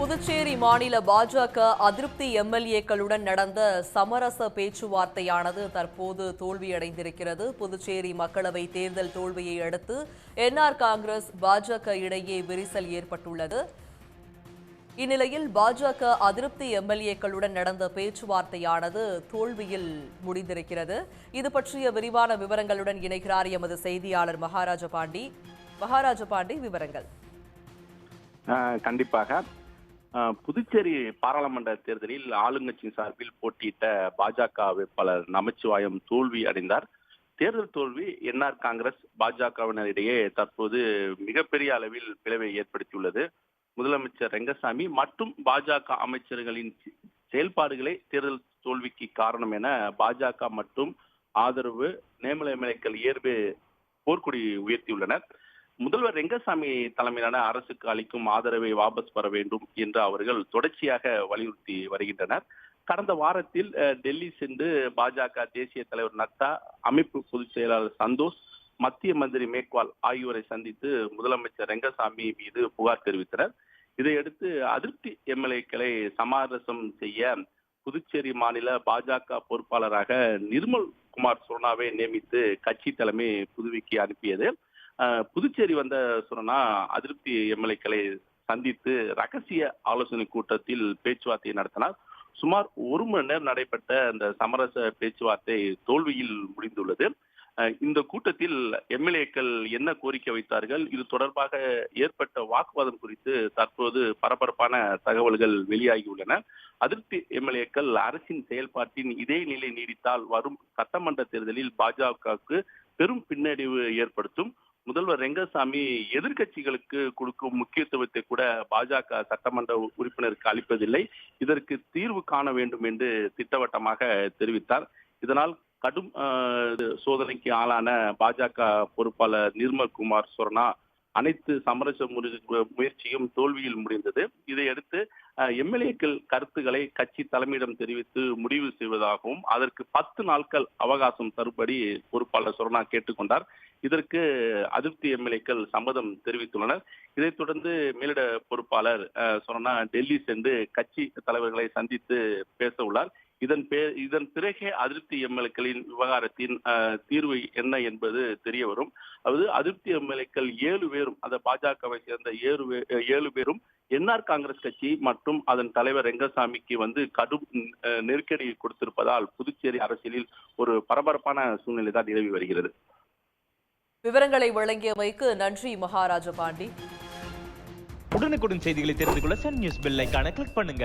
புதுச்சேரி மாநில பாஜக அதிருப்தி எம்எல்ஏக்களுடன் நடந்த சமரச பேச்சுவார்த்தையானது தற்போது தோல்வியடைந்திருக்கிறது. புதுச்சேரி மக்களவை தேர்தல் தோல்வியை அடுத்து என்ஆர் காங்கிரஸ் பாஜக இடையே விரிசல் ஏற்பட்டுள்ளது. இந்நிலையில் பாஜக அதிருப்தி எம்எல்ஏக்களுடன் நடந்த பேச்சுவார்த்தையானது தோல்வியில் முடிந்திருக்கிறது. இது பற்றிய விரிவான விவரங்களுடன் இணைகிறார் எமது செய்தியாளர் மகாராஜ பாண்டி மகாராஜ பாண்டி விவரங்கள் கண்டிப்பாக. புதுச்சேரி பாராளுமன்ற தேர்தலில் ஆளுங்கட்சியின் சார்பில் போட்டியிட்ட பாஜக வேட்பாளர் நமச்சிவாயம் தோல்வி அடைந்தார். தேர்தல் தோல்வி என்ஆர் காங்கிரஸ் பாஜகவினரிடையே தற்போது மிகப்பெரிய அளவில் பிளவை ஏற்படுத்தியுள்ளது. முதலமைச்சர் ரெங்கசாமி மற்றும் பாஜக அமைச்சர்களின் செயல்பாடுகளே தேர்தல் தோல்விக்கு காரணம் என பாஜக மற்றும் ஆதரவு நேமலை எம்எல்ஏக்கள் இயல்பு போர்க்கொடி உயர்த்தியுள்ளனர். முதல்வர் ரெங்கசாமி தலைமையிலான அரசுக்கு அளிக்கும் ஆதரவை வாபஸ் பெற வேண்டும் என்று அவர்கள் தொடர்ச்சியாக வலியுறுத்தி வருகின்றனர். கடந்த வாரத்தில் டெல்லி சென்று பாஜக தேசிய தலைவர் நட்டா அமைப்பு பொதுச் செயலாளர் சந்தோஷ் மத்திய மந்திரி மேக்வால் ஆகியோரை சந்தித்து முதலமைச்சர் ரெங்கசாமி மீது புகார் தெரிவித்தனர். இதையடுத்து அதிருப்தி எம்எல்ஏக்களை சமரசம் செய்ய புதுச்சேரி மாநில பாஜக பொறுப்பாளராக நிர்மல் குமார் சோனாவை நியமித்து கட்சி தலைமை புதுவைக்கு அனுப்பியது. புதுச்சேரி வந்த சுரனா அதிருப்தி எம்எல்ஏக்களை சந்தித்து ரகசிய ஆலோசனை கூட்டத்தில் பேச்சுவார்த்தை நடத்தினார். சுமார் ஒரு மணி நேரம் நடைபெற்ற அந்த சமரச பேச்சுவார்த்தை தோல்வியில் முடிந்துள்ளது. இந்த கூட்டத்தில் எம்எல்ஏக்கள் என்ன கோரிக்கை வைத்தார்கள்? இது தொடர்பாக ஏற்பட்ட வாக்குவாதம் குறித்து தற்போது பரபரப்பான தகவல்கள் வெளியாகியுள்ளன. அதிருப்தி எம்எல்ஏக்கள் அரசின் செயல்பாட்டின் இதே நிலை நீடித்தால் வரும் சட்டமன்ற தேர்தலில் பாஜகவுக்கு பெரும் பின்னடைவு ஏற்படுத்தும். முதல்வர் ரெங்கசாமி எதிர்கட்சிகளுக்கு கொடுக்கும் முக்கியத்துவத்தை கூட பாஜக சட்டமன்ற உறுப்பினருக்கு அளிப்பதில்லை. இதற்கு தீர்வு காண வேண்டும் என்று திட்டவட்டமாக தெரிவித்தார். இதனால் கடும் சோதனைக்கு ஆளான பாஜக பொறுப்பாளர் நிர்மல் குமார் சொர்ணா அனைத்து சமரச முயற்சியும் தோல்வியில் முடிந்தது. இதையடுத்து எம்எல்ஏக்கள் கருத்துக்களை கட்சி தலைமையிடம் தெரிவித்து முடிவு செய்வதாகவும் அதற்கு பத்து நாட்கள் அவகாசம் தரும்படி பொறுப்பாளர் சொர்ணா கேட்டுக்கொண்டார். இதற்கு அதிருப்தி எம்எல்ஏக்கள் சம்மதம் தெரிவித்துள்ளனர். இதைத் தொடர்ந்து மேலிட பொறுப்பாளர் அஹ், சொர்ணா டெல்லி சென்று கட்சி தலைவர்களை சந்தித்து பேச உள்ளார். இதன் பே இதன் பிறகே அதிருப்தி எம்எல்ஏக்களின் விவகாரத்தின் தீர்வு என்ன என்பது தெரிய வரும் அதாவது அதிருப்தி எம்எல்ஏக்கள் ஏழு பேரும் அந்த பாஜகவை சேர்ந்த ஏழு ஏழு பேரும் என்ஆர் காங்கிரஸ் கட்சி மற்றும் அதன் தலைவர் ரெங்கசாமிக்கு வந்து கடும் அஹ், நெருக்கடி கொடுத்திருப்பதால் புதுச்சேரி அரசியலில் ஒரு பரபரப்பான சூழ்நிலை தான் நிலவி வருகிறது. விவரங்களை வழங்கியமைக்கு நன்றி மகாராஜ பாண்டி உடனுக்குடன் செய்திகளை தெரிந்து கொள்ள சன் நியூஸ் பெல் ஐகானை கிளிக் பண்ணுங்க.